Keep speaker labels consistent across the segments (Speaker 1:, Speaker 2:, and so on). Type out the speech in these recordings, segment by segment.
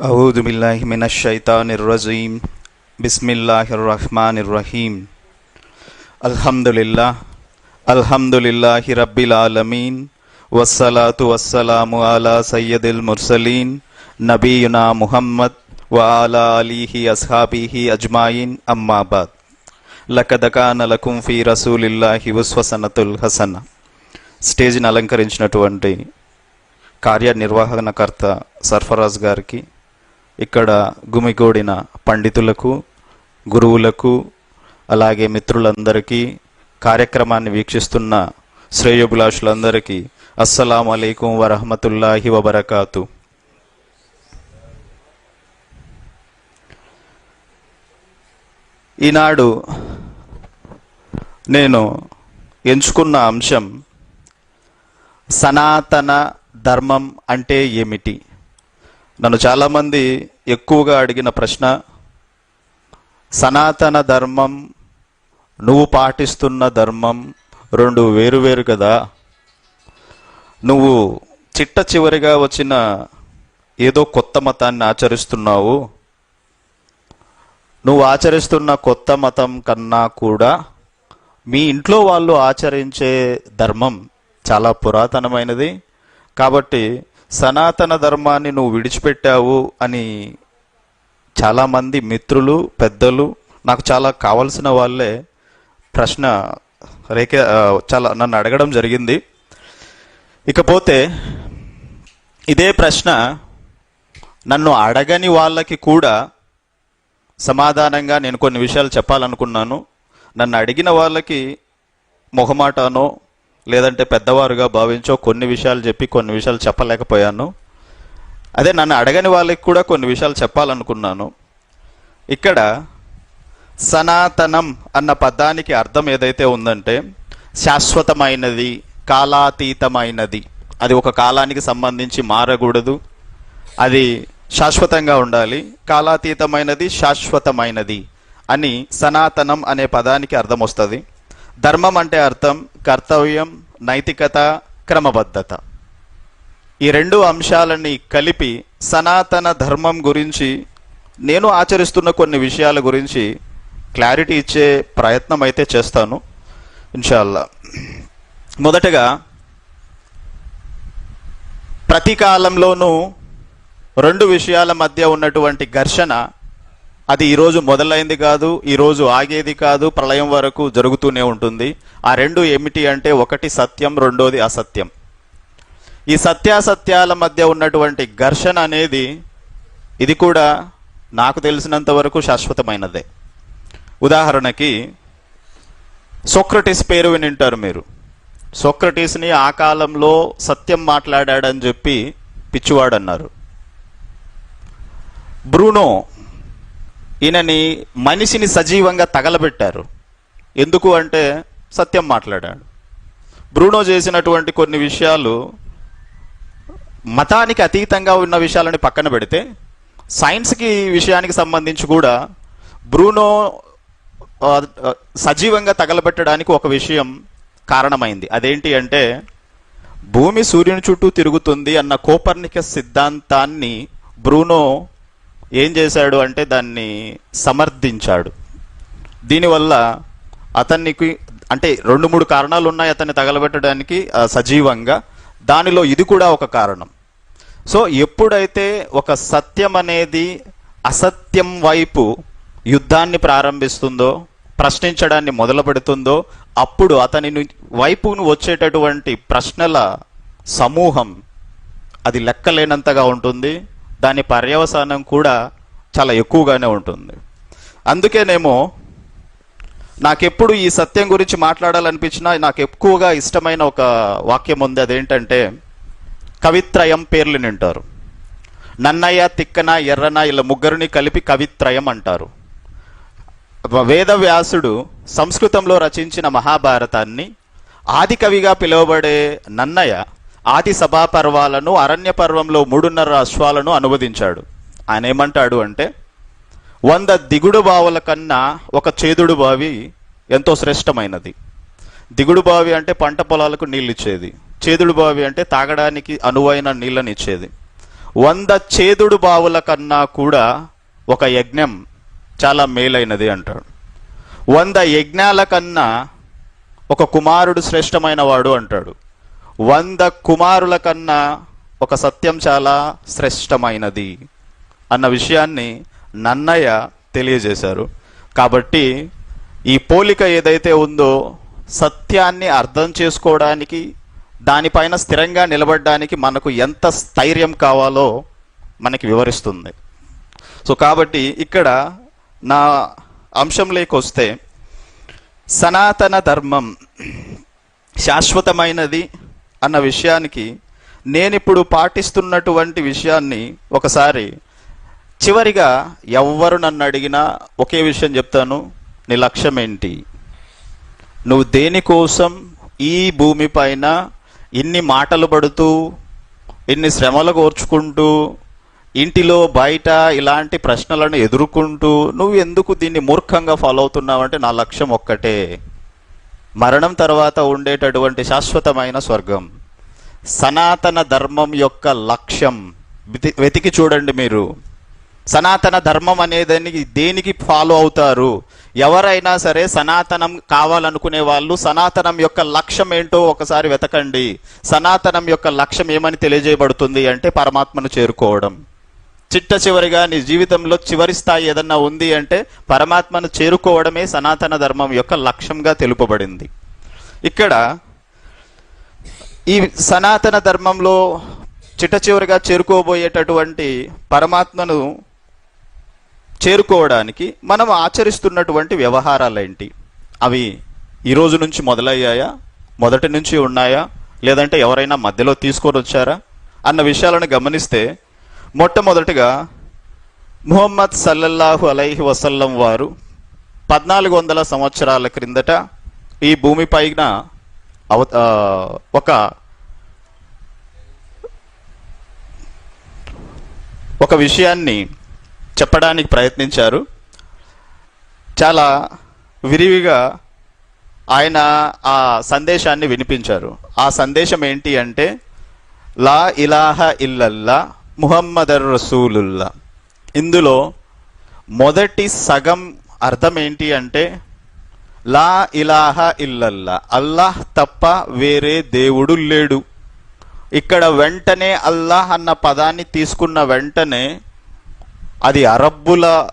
Speaker 1: أعوذ بالله من الشيطان الرجيم بسم الله الرحمن الرحيم الحمد لله الحمد لله رب العالمين والصلاة والسلام على سيد المرسلين نبينا محمد وعلى آله أصحابه أجمعين أما بعد لقد كان لكم في رسول الله أسوة الحسنة స్టేజ్ని అలంకరించినటువంటి కార్యనిర్వహణకర్త సర్ఫరాజ్ గారికి ఇక్కడ గుమిగూడిన పండితులకు గురువులకు అలాగే మిత్రులందరికీ కార్యక్రమాన్ని వీక్షిస్తున్న శ్రేయోభిలాషులందరికీ అస్సలం అయికం వరహమతుల్లాహి వబర్కాతు. ఈనాడు నేను ఎంచుకున్న అంశం సనాతన ధర్మం అంటే ఏమిటి? నన్ను చాలామంది ఎక్కువగా అడిగిన ప్రశ్న సనాతన ధర్మం నువ్వు పాటిస్తున్న ధర్మం రెండు వేరువేరు కదా. నువ్వు చిట్ట చివరిగా వచ్చిన ఏదో కొత్త మతాన్ని ఆచరిస్తున్నావు. నువ్వు ఆచరిస్తున్న కొత్త మతం కన్నా కూడా మీ ఇంట్లో వాళ్ళు ఆచరించే ధర్మం చాలా పురాతనమైనది. కాబట్టి సనాతన ధర్మాన్ని నువ్వు విడిచిపెట్టావు అని చాలామంది మిత్రులు పెద్దలు నాకు చాలా కావలసిన వాళ్ళే ప్రశ్న రేఖ చాలా నన్ను అడగడం జరిగింది. ఇకపోతే ఇదే ప్రశ్న నన్ను అడగని వాళ్ళకి కూడా సమాధానంగా నేను కొన్ని విషయాలు చెప్పాలనుకున్నాను. నన్ను అడిగిన వాళ్ళకి మొహమాటానో లేదంటే పెద్దవారుగా భావించో కొన్ని విషయాలు చెప్పి కొన్ని విషయాలు చెప్పలేకపోయాను. అదే నన్ను అడగని వాళ్ళకి కూడా కొన్ని విషయాలు చెప్పాలనుకున్నాను. ఇక్కడ సనాతనం అన్న పదానికి అర్థం ఏదైతే ఉందంటే శాశ్వతమైనది కాలాతీతమైనది. అది ఒక కాలానికి సంబంధించి మారకూడదు. అది శాశ్వతంగా ఉండాలి. కాలాతీతమైనది శాశ్వతమైనది అని సనాతనం అనే పదానికి అర్థం వస్తుంది. ధర్మం అంటే అర్థం కర్తవ్యం నైతికత క్రమబద్ధత. ఈ రెండు అంశాలని కలిపి సనాతన ధర్మం గురించి నేను ఆచరిస్తున్న కొన్ని విషయాల గురించి క్లారిటీ ఇచ్చే ప్రయత్నం అయితే చేస్తాను ఇన్షాల్లా. మొదటగా ప్రతి కాలంలోనూ రెండు విషయాల మధ్య ఉన్నటువంటి ఘర్షణ అది ఈరోజు మొదలైంది కాదు ఈరోజు ఆగేది కాదు ప్రళయం వరకు జరుగుతూనే ఉంటుంది. ఆ రెండు ఏమిటి అంటే ఒకటి సత్యం రెండోది అసత్యం. ఈ సత్యాసత్యాల మధ్య ఉన్నటువంటి ఘర్షణ అనేది ఇది కూడా నాకు తెలిసినంత వరకు శాశ్వతమైనదే. ఉదాహరణకి సోక్రటీస్ పేరు వినింటారు మీరు. సోక్రటీస్ని ఆ కాలంలో సత్యం మాట్లాడాడని చెప్పి పిచ్చివాడన్నారు బ్రూనో ఈయనని మనిషిని సజీవంగా తగలబెట్టారు. ఎందుకు అంటే సత్యం మాట్లాడాడు. బ్రూనో చేసినటువంటి కొన్ని విషయాలు మతానికి అతీతంగా ఉన్న విషయాలని పక్కన పెడితే సైన్స్కి విషయానికి సంబంధించి కూడా బ్రూనో సజీవంగా తగలబెట్టడానికి ఒక విషయం కారణమైంది. అదేంటి అంటే భూమి సూర్యుని చుట్టూ తిరుగుతుంది అన్న కోపర్నిక సిద్ధాంతాన్ని బ్రూనో ఏం చేశాడు అంటే దాన్ని సమర్థించాడు. దీనివల్ల అతనికి అంటే రెండు మూడు కారణాలు ఉన్నాయి అతన్ని తగలబెట్టడానికి సజీవంగా. దానిలో ఇది కూడా ఒక కారణం. సో ఎప్పుడైతే ఒక సత్యం అనేది అసత్యం వైపు యుద్ధాన్ని ప్రారంభిస్తుందో ప్రశ్నించడాన్ని మొదలు పెడుతుందో అప్పుడు అతని వైపును వచ్చేటటువంటి ప్రశ్నల సమూహం అది లెక్కలేనంతగా ఉంటుంది. దాని పర్యవసానం కూడా చాలా ఎక్కువగానే ఉంటుంది. అందుకేనేమో నాకెప్పుడు ఈ సత్యం గురించి మాట్లాడాలనిపించినా నాకు ఎక్కువగా ఇష్టమైన ఒక వాక్యం ఉంది. అదేంటంటే కవిత్రయం పేర్లు నింటారు. నన్నయ్య తిక్కన ఎర్రన ఇలా ముగ్గురిని కలిపి కవిత్రయం అంటారు. వేదవ్యాసుడు సంస్కృతంలో రచించిన మహాభారతాన్ని ఆది కవిగా పిలువబడే నన్నయ్య ఆది సభా పర్వాలను అరణ్య పర్వంలో మూడున్నర అశ్వాలను అనువదించాడు. ఆయన ఏమంటాడు అంటే వంద దిగుడు బావుల కన్నా ఒక చేదుడు బావి ఎంతో శ్రేష్టమైనది. దిగుడు బావి అంటే పంట పొలాలకు నీళ్ళు ఇచ్చేది చేదుడు బావి అంటే తాగడానికి అనువైన నీళ్ళని ఇచ్చేది వంద చేదుడు బావుల కన్నా కూడా ఒక యజ్ఞం చాలా మేలైనది అంటాడు. వంద యజ్ఞాల కన్నా ఒక కుమారుడు శ్రేష్టమైన వాడు అంటాడు. వంద కుమారుల కన్నా ఒక సత్యం చాలా శ్రేష్టమైనది అన్న విషయాన్ని నన్నయ్య తెలియజేశారు. కాబట్టి ఈ పోలిక ఏదైతే ఉందో సత్యాన్ని అర్థం చేసుకోవడానికి దానిపైన స్థిరంగా నిలబడడానికి మనకు ఎంత స్థైర్యం కావాలో మనకి వివరిస్తుంది. సో కాబట్టి ఇక్కడ నా అంశంలోకి వస్తే సనాతన ధర్మం శాశ్వతమైనది అన్న విషయానికి నేనిప్పుడు పాటిస్తున్నటువంటి విషయాన్ని ఒకసారి చివరిగా ఎవ్వరు నన్ను అడిగినా ఒకే విషయం చెప్తాను నీ లక్ష్యం ఏంటి? నువ్వు దేనికోసం ఈ భూమిపైన ఇన్ని మాటలు పడుతూ ఇన్ని శ్రమలు కోర్చుకుంటూ ఇంటిలో బయట ఇలాంటి ప్రశ్నలను ఎదుర్కొంటూ నువ్వు ఎందుకు దీన్ని మూర్ఖంగా ఫాలో అవుతున్నావంటే నా లక్ష్యం ఒక్కటే. మరణం తర్వాత ఉండేటటువంటి శాశ్వతమైన స్వర్గం. సనాతన ధర్మం యొక్క లక్ష్యం. వెతి- వెతికి చూడండి మీరు. సనాతన ధర్మం అనేదానికి దేనికి ఫాలో అవుతారు? ఎవరైనా సరే సనాతనం కావాలనుకునే వాళ్ళు సనాతనం యొక్క లక్ష్యం ఏంటో ఒకసారి వెతకండి. సనాతనం యొక్క లక్ష్యం ఏమని తెలియజేయబడుతుంది అంటే పరమాత్మను చేరుకోవడం. చిట్ట చివరిగా నీ జీవితంలో చివరి స్థాయి ఏదన్నా ఉంది అంటే పరమాత్మను చేరుకోవడమే సనాతన ధర్మం యొక్క లక్ష్యంగా తెలుపబడింది. ఇక్కడ ఈ సనాతన ధర్మంలో చిట్ట చివరిగా చేరుకోబోయేటటువంటి పరమాత్మను చేరుకోవడానికి మనం ఆచరిస్తున్నటువంటి వ్యవహారాలేంటి? అవి ఈ రోజు నుంచి మొదలయ్యాయా? మొదటి నుంచి ఉన్నాయా? లేదంటే ఎవరైనా మధ్యలో తీసుకొని వచ్చారా? అన్న విషయాలను గమనిస్తే మొట్టమొదటిగా ముహమ్మద్ సల్లల్లాహు అలైహి వసల్లం వారు పద్నాలుగు వందల సంవత్సరాల క్రిందట ఈ భూమిపైన అవ ఒక ఒక విషయాన్ని చెప్పడానికి ప్రయత్నించారు. చాలా విరివిగా ఆయన ఆ సందేశాన్ని వినిపించారు. ఆ సందేశం ఏంటి అంటే లా ఇలాహ ఇల్లల్లా ముహమ్మదర్ రసూలుల్లా ఇందులో మొదటి సగం అర్థం ఏంటి అంటే లా ఇలాహ ఇల్లల్లా. అల్లాహ్ తప్ప వేరే దేవుడు లేడు. ఇక్కడ వెంటనే అల్లాహ్ అన్న పదాన్ని తీసుకున్న వెంటనే అది అరబ్బుల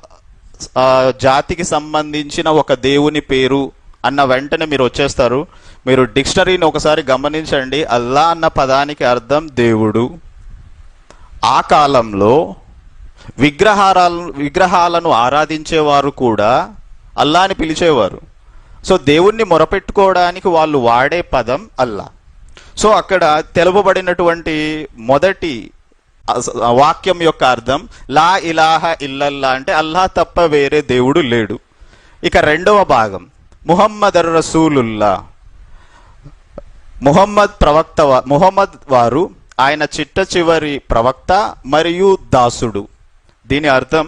Speaker 1: జాతికి సంబంధించిన ఒక దేవుని పేరు అన్న వెంటనే మీరు వచ్చేస్తారు. మీరు డిక్షనరీని ఒకసారి గమనించండి. అల్లా అన్న పదానికి అర్థం దేవుడు. ఆ కాలంలో విగ్రహారాలను విగ్రహాలను ఆరాధించేవారు కూడా అల్లాని పిలిచేవారు. సో దేవుణ్ణి మొరపెట్టుకోవడానికి వాళ్ళు వాడే పదం అల్లా. సో అక్కడ తెలుపబడినటువంటి మొదటి వాక్యం యొక్క అర్థం లా ఇలాహ ఇల్లల్లా అంటే అల్లా తప్ప వేరే దేవుడు లేడు. ఇక రెండవ భాగం ముహమ్మద్ రసూలుల్లా ముహమ్మద్ ప్రవక్త ముహమ్మద్ వారు ఆయన చిట్ట చివరి ప్రవక్త మరియు దాసుడు. దీని అర్థం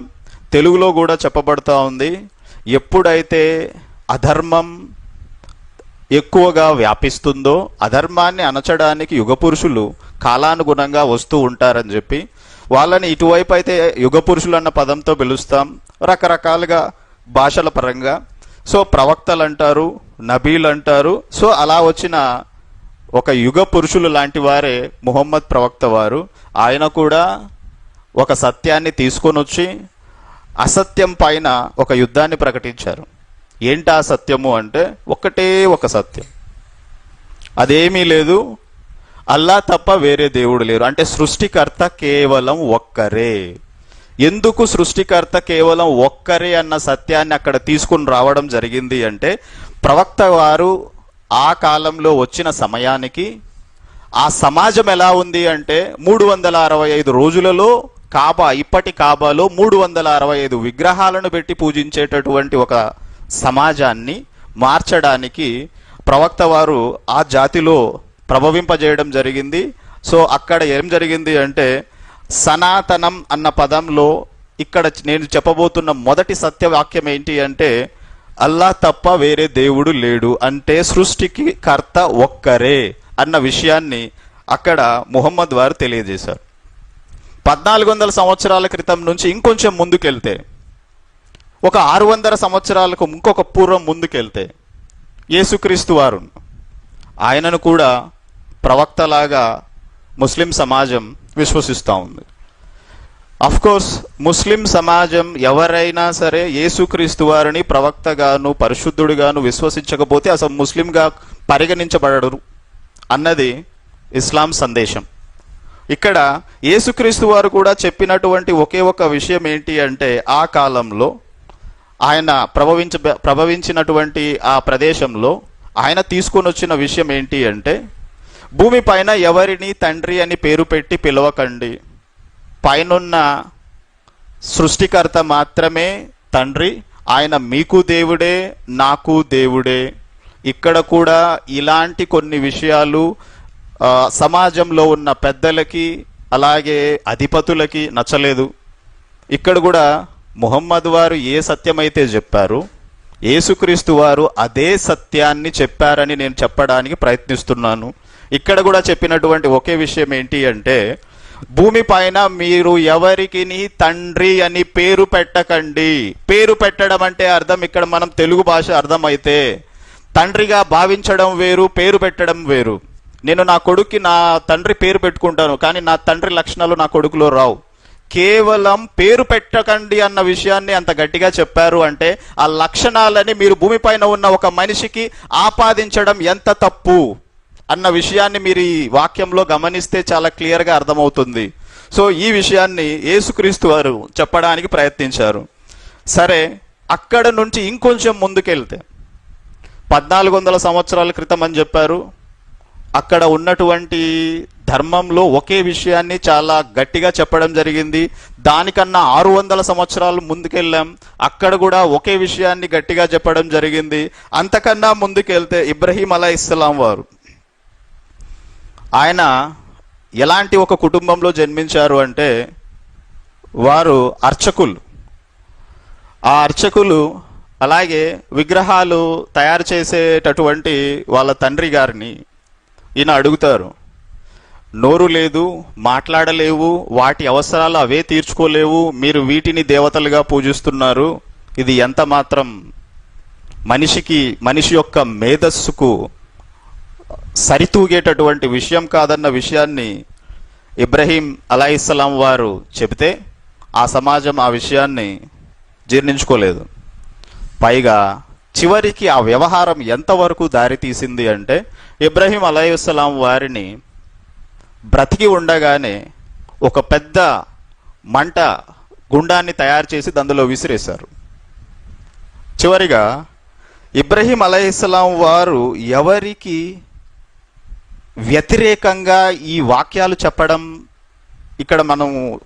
Speaker 1: తెలుగులో కూడా చెప్పబడుతూ ఉంది ఎప్పుడైతే అధర్మం ఎక్కువగా వ్యాపిస్తుందో అధర్మాన్ని అణచడానికి యుగ పురుషులు కాలానుగుణంగా వస్తూ ఉంటారని చెప్పి వాళ్ళని ఇటువైపు అయితే యుగ పురుషులు అన్న పదంతో పిలుస్తాం రకరకాలుగా భాషల పరంగా. సో ప్రవక్తలు అంటారు నబీలు అంటారు సో అలా వచ్చిన ఒక యుగ పురుషులు లాంటి వారే ముహమ్మద్ ప్రవక్త వారు. ఆయన కూడా ఒక సత్యాన్ని తీసుకొని వచ్చి అసత్యం పైన ఒక యుద్ధాన్ని ప్రకటించారు. ఏంటి ఆ సత్యము అంటే ఒకటే ఒక సత్యం. అదేమీ లేదు. అల్లా తప్ప వేరే దేవుడు లేరు. అంటే సృష్టికర్త కేవలం ఒక్కరే. ఎందుకు సృష్టికర్త కేవలం ఒక్కరే అన్న సత్యాన్ని అక్కడ తీసుకుని రావడం జరిగింది అంటే ప్రవక్త వారు ఆ కాలంలో వచ్చిన సమయానికి ఆ సమాజం ఎలా ఉంది అంటే మూడు వందల అరవై ఐదు రోజులలో కాబా ఇప్పటి కాబాలో మూడు వందల అరవై ఐదు విగ్రహాలను పెట్టి పూజించేటటువంటి ఒక సమాజాన్ని మార్చడానికి ప్రవక్త వారు ఆ జాతిలో ప్రభవింపజేయడం జరిగింది. సో అక్కడ ఏం జరిగింది అంటే సనాతనం అన్న పదంలో ఇక్కడ నేను చెప్పబోతున్న మొదటి సత్యవాక్యం ఏంటి అంటే అల్లా తప్ప వేరే దేవుడు లేడు అంటే సృష్టికి కర్త ఒక్కరే అన్న విషయాన్ని అక్కడ ముహమ్మద్ వారు తెలియజేశారు. పద్నాలుగు వందల సంవత్సరాల క్రితం నుంచి ఇంకొంచెం ముందుకెళ్తే ఒక ఆరు వందల సంవత్సరాలకు ఇంకొక పూర్వం ముందుకెళ్తే యేసుక్రీస్తు వారు ఆయనను కూడా ప్రవక్తలాగా ముస్లిం సమాజం విశ్వసిస్తూ ఉంది. అఫ్ కోర్స్ ముస్లిం సమాజం ఎవరైనా సరే యేసుక్రీస్తు వారిని ప్రవక్తగాను పరిశుద్ధుడిగాను విశ్వసించకపోతే అసలు ముస్లింగా పరిగణించబడరు అన్నది ఇస్లాం సందేశం. ఇక్కడ యేసుక్రీస్తు వారు కూడా చెప్పినటువంటి ఒకే ఒక విషయం ఏంటి అంటే ఆ కాలంలో ఆయన ప్రభవించ ప్రభవించినటువంటి ఆ ప్రదేశంలో ఆయన తీసుకొని వచ్చిన విషయం ఏంటి అంటే భూమిపైన ఎవరిని తండ్రి అని పేరు పెట్టి పిలవకండి. పైనున్న సృష్టికర్త మాత్రమే తండ్రి ఆయన మీకు దేవుడే నాకు దేవుడే. ఇక్కడ కూడా ఇలాంటి కొన్ని విషయాలు సమాజంలో ఉన్న పెద్దలకి అలాగే అధిపతులకి నచ్చలేదు. ఇక్కడ కూడా ముహమ్మద్ వారు ఏ సత్యమైతే చెప్పారు యేసుక్రీస్తు వారు అదే సత్యాన్ని చెప్పారని నేను చెప్పడానికి ప్రయత్నిస్తున్నాను. ఇక్కడ కూడా చెప్పినటువంటి ఒకే విషయం ఏంటి అంటే భూమి పైన మీరు ఎవరికి తండ్రి అని పేరు పెట్టకండి. పేరు పెట్టడం అంటే అర్థం ఇక్కడ మనం తెలుగు భాష అర్థమైతే తండ్రిగా భావించడం వేరు పేరు పెట్టడం వేరు. నేను నా కొడుక్కి నా తండ్రి పేరు పెట్టుకుంటాను కానీ నా తండ్రి లక్షణాలు నా కొడుకులో రావు. కేవలం పేరు పెట్టకండి అన్న విషయాన్ని అంత గట్టిగా చెప్పారు అంటే ఆ లక్షణాలని మీరు భూమిపైన ఉన్న ఒక మనిషికి ఆపాదించడం ఎంత తప్పు? అన్న విషయాన్ని మీరు ఈ వాక్యంలో గమనిస్తే చాలా క్లియర్గా అర్థమవుతుంది. సో ఈ విషయాన్ని యేసుక్రీస్తు వారు చెప్పడానికి ప్రయత్నించారు. సరే అక్కడ నుంచి ఇంకొంచెం ముందుకెళ్తే పద్నాలుగు వందల సంవత్సరాల క్రితం అని చెప్పారు. అక్కడ ఉన్నటువంటి ధర్మంలో ఒకే విషయాన్ని చాలా గట్టిగా చెప్పడం జరిగింది. దానికన్నా ఆరు వందల సంవత్సరాలు ముందుకెళ్ళాం. అక్కడ కూడా ఒకే విషయాన్ని గట్టిగా చెప్పడం జరిగింది. అంతకన్నా ముందుకెళ్తే ఇబ్రహీం అలా ఇస్లాం వారు ఆయన ఎలాంటి ఒక కుటుంబంలో జన్మించారు అంటే వారు అర్చకులు. ఆ అర్చకులు అలాగే విగ్రహాలు తయారు చేసేటటువంటి వాళ్ళ తండ్రి గారిని ఈయన అడుగుతారు. నోరు లేదు మాట్లాడలేవు వాటి అవసరాలు అవే తీర్చుకోలేవు మీరు వీటిని దేవతలుగా పూజిస్తున్నారు ఇది ఎంత మాత్రం మనిషికి మనిషి యొక్క మేధస్సుకు సరితూగేటటువంటి విషయం కాదన్న విషయాన్ని ఇబ్రహీం అలాయిస్లాం వారు చెబితే ఆ సమాజం ఆ విషయాన్ని జీర్ణించుకోలేదు. పైగా చివరికి ఆ వ్యవహారం ఎంతవరకు దారితీసింది అంటే ఇబ్రహీం అలైహిస్సలాం వారిని బ్రతికి ఉండగానే ఒక పెద్ద మంట గుండాన్ని తయారు చేసి అందులో విసిరేశారు. చివరిగా ఇబ్రహీం అలైహిస్సలాం వారు ఎవరికి వ్యతిరేకంగా ఈ వాక్యాలు చెప్పడం ఇక్కడ మనం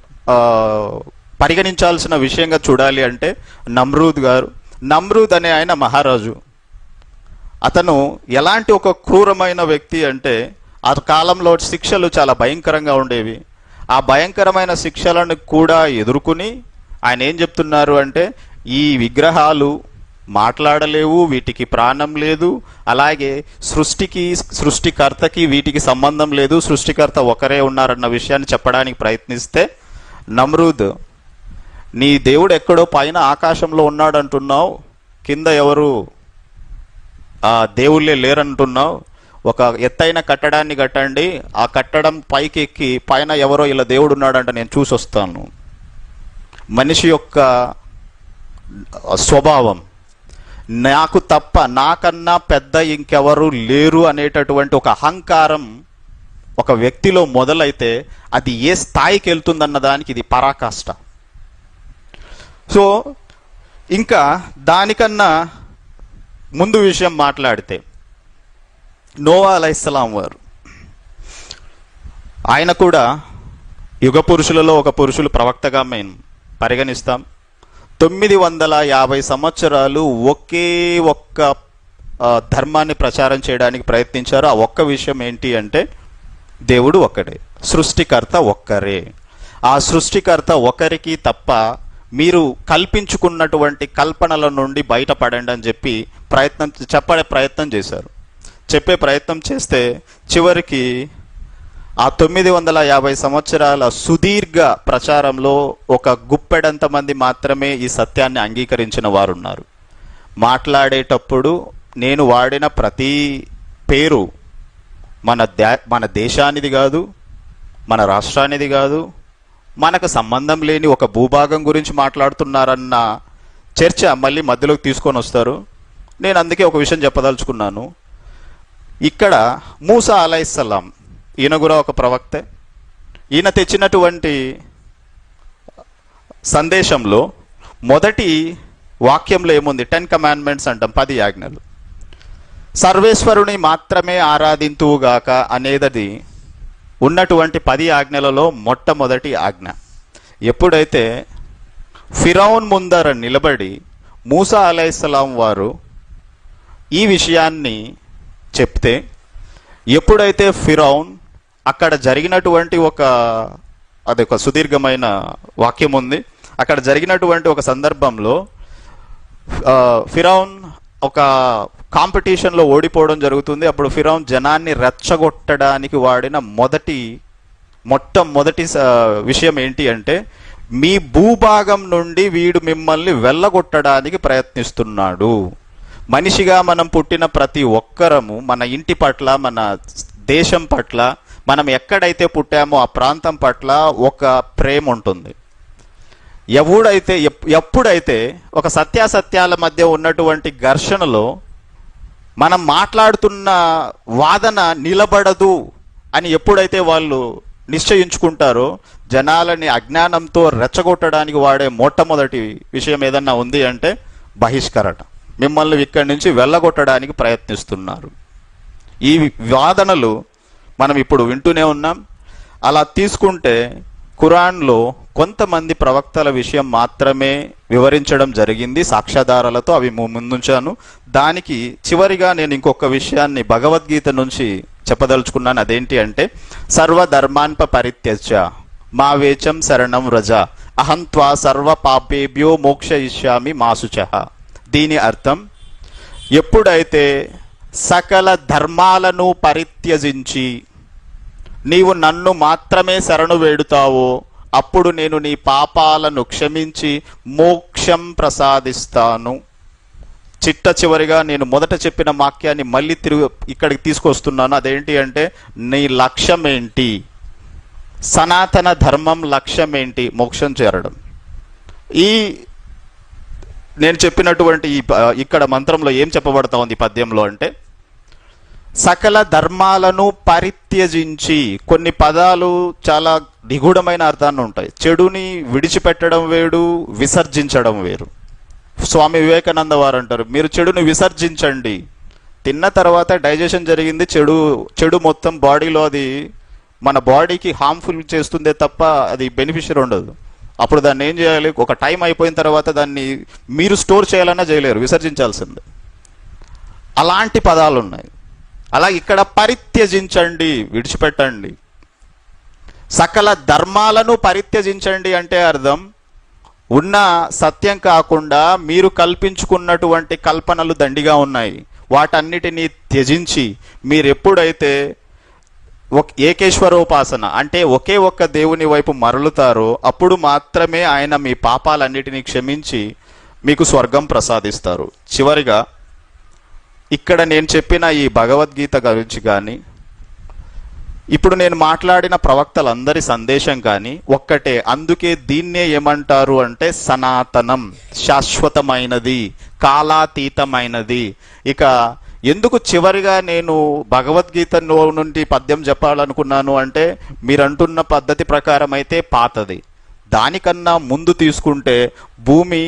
Speaker 1: పరిగణించాల్సిన విషయంగా చూడాలి అంటే నమ్రూద్ గారు. నమ్రూద్ అనే ఆయన మహారాజు. అతను ఎలాంటి ఒక క్రూరమైన వ్యక్తి అంటే ఆ కాలంలో శిక్షలు చాలా భయంకరంగా ఉండేవి. ఆ భయంకరమైన శిక్షలను కూడా ఎదుర్కొని ఆయన ఏం చెప్తున్నారు అంటే ఈ విగ్రహాలు మాట్లాడలేవు వీటికి ప్రాణం లేదు. అలాగే సృష్టికి సృష్టికర్తకి వీటికి సంబంధం లేదు. సృష్టికర్త ఒకరే ఉన్నారన్న విషయాన్ని చెప్పడానికి ప్రయత్నిస్తే నమ్రూద్ నీ దేవుడు ఎక్కడో పైన ఆకాశంలో ఉన్నాడంటున్నావు. కింద ఎవరు? ఆ దేవుళ్ళే లేరంటున్నావు. ఒక ఎత్తైన కట్టడాన్ని కట్టండి. ఆ కట్టడం పైకి ఎక్కి పైన ఎవరో ఇలా దేవుడు ఉన్నాడంట నేను చూసి వస్తాను మనిషి యొక్క స్వభావం. నాకు తప్ప నాకన్నా పెద్ద ఇంకెవరు లేరు అనేటటువంటి ఒక అహంకారం ఒక వ్యక్తిలో మొదలైతే అది ఏ స్థాయికి వెళ్తుందన్న దానికి ఇది పరాకాష్ట. సో ఇంకా దానికన్నా ముందు విషయం మాట్లాడితే నోవా అలైస్లాం వారు ఆయన కూడా యుగ పురుషులలో ఒక పురుషులు ప్రవక్తగా మేము పరిగణిస్తాం. తొమ్మిది వందల యాభై సంవత్సరాలు ఒకే ఒక్క ధర్మాన్ని ప్రచారం చేయడానికి ప్రయత్నించారు. ఆ ఒక్క విషయం ఏంటి అంటే దేవుడు ఒక్కడే సృష్టికర్త ఒక్కరే. ఆ సృష్టికర్త ఒకరికి తప్ప మీరు కల్పించుకున్నటువంటి కల్పనల నుండి బయటపడండి అని చెప్పి ప్రయత్నం చెప్పడే ప్రయత్నం చేశారు. చెప్పే ప్రయత్నం చేస్తే చివరికి ఆ తొమ్మిది వందల యాభై సంవత్సరాల సుదీర్ఘ ప్రచారంలో ఒక గుప్పెడంత మంది మాత్రమే ఈ సత్యాన్ని అంగీకరించిన వారు ఉన్నారు మాట్లాడేటప్పుడు నేను వాడిన ప్రతి పేరు మన దే మన దేశానిది కాదు మన రాష్ట్రానిది కాదు మనకు సంబంధం లేని ఒక భూభాగం గురించి మాట్లాడుతున్నారన్న చర్చ మళ్ళీ మధ్యలోకి తీసుకొని వస్తారు. నేను అందుకే ఒక విషయం చెప్పదలుచుకున్నాను. ఇక్కడ మూసా అలైస్లాం ఈయన కూడా ఒక ప్రవక్తే. ఈయన తెచ్చినటువంటి సందేశంలో మొదటి వాక్యంలో ఏముంది? టెన్ కమాండ్మెంట్స్ అంటాం పది ఆజ్ఞలు. సర్వేశ్వరుని మాత్రమే ఆరాధింతువుగాక అనేది ఉన్నటువంటి పది ఆజ్ఞలలో మొట్టమొదటి ఆజ్ఞ. ఎప్పుడైతే ఫిరౌన్ ముందర నిలబడి మూసా అలైహిస్సలాం వారు ఈ విషయాన్ని చెప్తే ఎప్పుడైతే ఫిరౌన్ అక్కడ జరిగినటువంటి ఒక అది ఒక సుదీర్ఘమైన వాక్యం ఉంది అక్కడ జరిగినటువంటి ఒక సందర్భంలో ఫిరౌన్ ఒక కాంపిటీషన్లో ఓడిపోవడం జరుగుతుంది. అప్పుడు ఫిరౌన్ జనాన్ని రెచ్చగొట్టడానికి వాడిన మొదటి మొట్టమొదటి విషయం ఏంటి అంటే మీ భూభాగం నుండి వీడు మిమ్మల్ని వెళ్ళగొట్టడానికి ప్రయత్నిస్తున్నాడు. మనిషిగా మనం పుట్టిన ప్రతి ఒక్కరము మన ఇంటి పట్ల మన దేశం పట్ల మనం ఎక్కడైతే పుట్టామో ఆ ప్రాంతం పట్ల ఒక ప్రేమ ఉంటుంది. ఎవడైతే ఎప్- ఎప్పుడైతే ఒక సత్యాసత్యాల మధ్య ఉన్నటువంటి ఘర్షణలో మనం మాట్లాడుతున్న వాదన నిలబడదు అని ఎప్పుడైతే వాళ్ళు నిశ్చయించుకుంటారో జనాలని అజ్ఞానంతో రెచ్చగొట్టడానికి వాడే మొట్టమొదటి విషయం ఏదన్నా ఉంది అంటే బహిష్కరణ. మిమ్మల్ని ఇక్కడి నుంచి వెళ్ళగొట్టడానికి ప్రయత్నిస్తున్నారు. ఈ వాదనలు మనం ఇప్పుడు వింటూనే ఉన్నాం. అలా తీసుకుంటే ఖురాన్లో కొంతమంది ప్రవక్తల విషయం మాత్రమే వివరించడం జరిగింది. సాక్ష్యాధారాలతో అవి ముందుంచాను. దానికి చివరిగా నేను ఇంకొక విషయాన్ని భగవద్గీత నుంచి చెప్పదలుచుకున్నాను. అదేంటి అంటే సర్వధర్మాన్ప పరిత్యజ మా వేచం శరణం రజ అహంత్వా సర్వ పాపేభ్యో మోక్షయిష్యామి మాసుచ. దీని అర్థం ఎప్పుడైతే సకల ధర్మాలను పరిత్యజించి నీవు నన్ను మాత్రమే శరణు వేడుతావో అప్పుడు నేను నీ పాపాలను క్షమించి మోక్షం ప్రసాదిస్తాను. చిట్ట చివరిగా నేను మొదట చెప్పిన వాక్యాన్ని మళ్ళీ తిరిగి ఇక్కడికి తీసుకొస్తున్నాను. అదేంటి అంటే నీ లక్ష్యం ఏంటి సనాతన ధర్మం లక్ష్యం ఏంటి మోక్షం చేరడం. ఈ నేను చెప్పినటువంటి ఈ ఇక్కడ మంత్రంలో ఏం చెప్పబడతా ఉంది ఈ పద్యంలో అంటే సకల ధర్మాలను పరిత్యజించి కొన్ని పదాలు చాలా నిగూఢమైన అర్థాన్ని ఉంటాయి. చెడుని విడిచిపెట్టడం వేడు విసర్జించడం వేరు. స్వామి వివేకానంద వారు అంటారు మీరు చెడుని విసర్జించండి. తిన్న తర్వాత డైజెషన్ జరిగింది చెడు చెడు మొత్తం బాడీలో అది మన బాడీకి హార్మ్ఫుల్ చేస్తుందే తప్ప అది బెనిఫిషియర్ ఉండదు. అప్పుడు దాన్ని ఏం చేయాలి? ఒక టైం అయిపోయిన తర్వాత దాన్ని మీరు స్టోర్ చేయాలన్నా చేయలేరు విసర్జించాల్సిందే. అలాంటి పదాలు ఉన్నాయి అలా ఇక్కడ పరిత్యజించండి విడిచిపెట్టండి. సకల ధర్మాలను పరిత్యజించండి అంటే అర్థం ఉన్న సత్యం కాకుండా మీరు కల్పించుకున్నటువంటి కల్పనలు దండిగా ఉన్నాయి. వాటన్నిటినీ త్యజించి మీరు ఎప్పుడైతే ఒక ఏకేశ్వరోపాసన అంటే ఒకే ఒక్క దేవుని వైపు మరలుతారో అప్పుడు మాత్రమే ఆయన మీ పాపాలన్నిటినీ క్షమించి మీకు స్వర్గం ప్రసాదిస్తారు. చివరిగా ఇక్కడ నేను చెప్పిన ఈ భగవద్గీత గురించి కానీ ఇప్పుడు నేను మాట్లాడిన ప్రవక్తలందరి సందేశం కానీ ఒక్కటే. అందుకే దీన్నే ఏమంటారు అంటే సనాతనం శాశ్వతమైనది కాలాతీతమైనది. ఇక ఎందుకు చివరిగా నేను భగవద్గీతలో నుండి పద్యం చెప్పాలనుకున్నాను అంటే మీరంటున్న పద్ధతి ప్రకారం అయితే పాతది. దానికన్నా ముందు తీసుకుంటే భూమి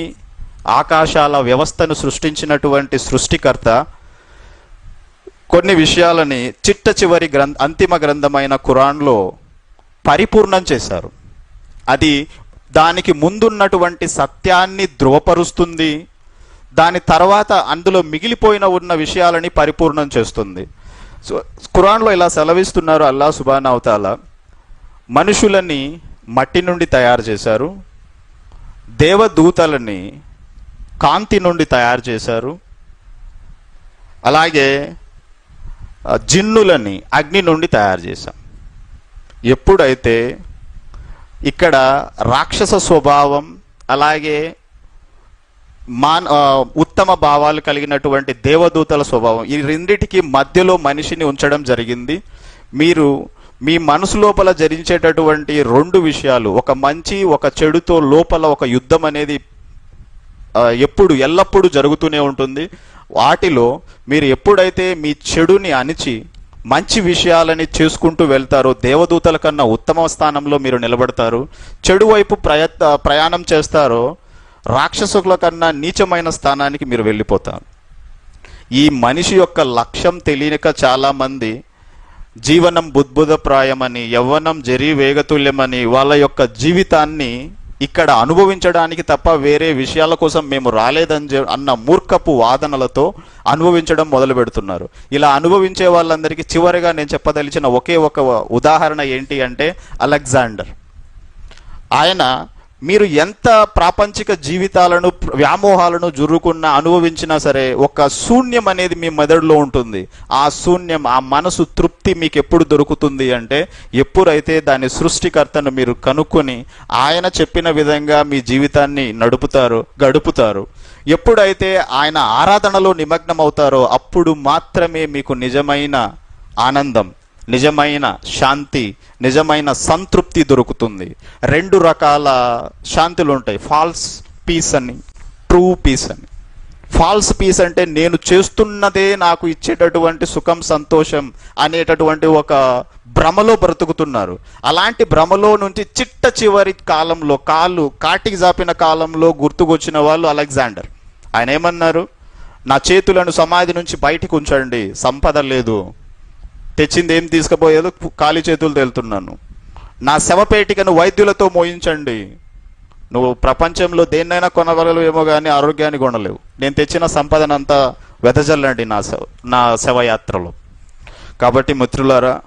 Speaker 1: ఆకాశాల వ్యవస్థను సృష్టించినటువంటి సృష్టికర్త కొన్ని విషయాలని చిట్ట చివరి గ్రంథ అంతిమ గ్రంథమైన ఖురాన్లో పరిపూర్ణం చేశారు. అది దానికి ముందున్నటువంటి సత్యాన్ని ధృవపరుస్తుంది. దాని తర్వాత అందులో మిగిలిపోయిన ఉన్న విషయాలని పరిపూర్ణం చేస్తుంది. సో ఖురాన్లో ఇలా సెలవిస్తున్నారు అల్లా సుబాన్ అవతాల మనుషులని మట్టి నుండి తయారు చేశారు. దేవదూతలని కాంతి నుండి తయారు చేశారు. అలాగే జిన్నులని అగ్ని నుండి తయారు చేశాం. ఎప్పుడైతే ఇక్కడ రాక్షస స్వభావం అలాగే మాన్ ఉత్తమ భావాలు కలిగినటువంటి దేవదూతల స్వభావం ఈ రెండిటికి మధ్యలో మనిషిని ఉంచడం జరిగింది. మీరు మీ మనసు లోపల జరిచేటటువంటి రెండు విషయాలు ఒక మంచి ఒక చెడుతో లోపల ఒక యుద్ధం అనేది ఎప్పుడు ఎల్లప్పుడూ జరుగుతూనే ఉంటుంది. వాటిలో మీరు ఎప్పుడైతే మీ చెడుని అణిచి మంచి విషయాలని చేసుకుంటూ వెళ్తారో దేవదూతల కన్నా ఉత్తమ స్థానంలో మీరు నిలబడతారు. చెడు వైపు ప్రయత్ ప్రయాణం చేస్తారో రాక్షసుల కన్నా నీచమైన స్థానానికి మీరు వెళ్ళిపోతారు. ఈ మనిషి యొక్క లక్ష్యం తెలియక చాలామంది జీవనం బుద్భుతప్రాయమని యవ్వనం జరి వేగతుల్యమని వాళ్ళ యొక్క జీవితాన్ని ఇక్కడ అనుభవించడానికి తప్ప వేరే విషయాల కోసం మేము రాలేదని అన్న మూర్ఖపు వాదనలతో అనుభవించడం మొదలు పెడుతున్నారు. ఇలా అనుభవించే వాళ్ళందరికీ చివరిగా నేను చెప్పదలిచిన ఒకే ఒక ఉదాహరణ ఏంటి అంటే అలెగ్జాండర్. ఆయన మీరు ఎంత ప్రాపంచిక జీవితాలను వ్యామోహాలను జురుకున్నా అనుభవించినా సరే ఒక శూన్యం అనేది మీ మెదడులో ఉంటుంది. ఆ శూన్యం ఆ మనసు తృప్తి మీకు ఎప్పుడు దొరుకుతుంది అంటే ఎప్పుడైతే దాని సృష్టికర్తను మీరు కనుక్కొని ఆయన చెప్పిన విధంగా మీ జీవితాన్ని నడుపుతారు గడుపుతారు ఎప్పుడైతే ఆయన ఆరాధనలో నిమగ్నమవుతారో అప్పుడు మాత్రమే మీకు నిజమైన ఆనందం. నిజమైన శాంతి నిజమైన సంతృప్తి దొరుకుతుంది. రెండు రకాల శాంతులు ఉంటాయి. ఫాల్స్ పీస్ అని ట్రూ పీస్ అని. ఫాల్స్ పీస్ అంటే నేను చేస్తున్నదే నాకు ఇచ్చేటటువంటి సుఖం సంతోషం అనేటటువంటి ఒక భ్రమలో బ్రతుకుతున్నారు. అలాంటి భ్రమలో నుంచి చిట్ట చివరి కాలంలో కాళ్ళు కాటికి జాపిన కాలంలో గుర్తుకొచ్చిన వాళ్ళు అలెగ్జాండర్. ఆయన ఏమన్నారు? నా చేతులను సమాధి నుంచి బయటకు ఉంచండి సంపద లేదు. తెచ్చింది ఏం తీసుకుపోయేదో ఖాళీ చేతులు తెలుతున్నాను. నా శవపేటికను వైద్యులతో మోయించండి. నువ్వు ప్రపంచంలో దేన్నైనా కొనగలవేమో కానీ ఆరోగ్యాన్ని కొనలేవు. నేను తెచ్చిన సంపదనంతా వెదజల్లండి నా శవ నా శవయాత్రలో. కాబట్టి మిత్రులారా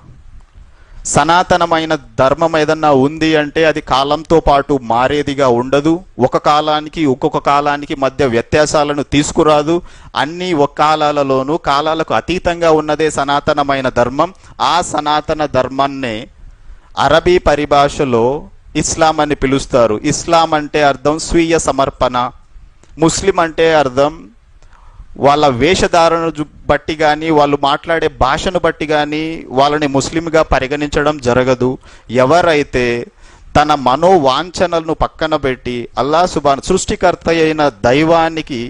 Speaker 1: సనాతనమైన ధర్మం ఏదన్నా ఉంది అంటే అది కాలంతో పాటు మారేదిగా ఉండదు. ఒక కాలానికి ఒక్కొక్క కాలానికి మధ్య వ్యత్యాసాలను తీసుకురాదు. అన్ని ఒక కాలాలలోనూ కాలాలకు అతీతంగా ఉన్నదే సనాతనమైన ధర్మం. ఆ సనాతన ధర్మాన్నే అరబీ పరిభాషలో ఇస్లాం అని పిలుస్తారు. ఇస్లాం అంటే అర్థం స్వీయ సమర్పణ. ముస్లిం అంటే అర్థం వాళ్ళ వేషధారణను బట్టి కానీ వాళ్ళు మాట్లాడే భాషను బట్టి కానీ వాళ్ళని ముస్లింగా పరిగణించడం జరగదు. ఎవరైతే తన మనోవాంఛనలను పక్కన పెట్టి అల్లా సుబాన్ సృష్టికర్త అయిన దైవానికి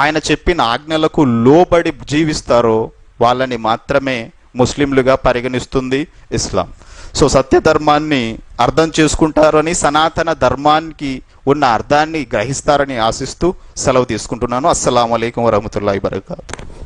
Speaker 1: ఆయన చెప్పిన ఆజ్ఞలకు లోబడి జీవిస్తారో వాళ్ళని మాత్రమే ముస్లింలుగా పరిగణిస్తుంది ఇస్లాం. సో సత్యధర్మాన్ని అర్థం చేసుకుంటారని సనాతన ధర్మానికి ఉన్న అర్థాన్ని గ్రహిస్తారని ఆశిస్తూ సెలవు తీసుకుంటున్నాను. అస్సలం అయికం వరహమతుల్లాhi వరకాతు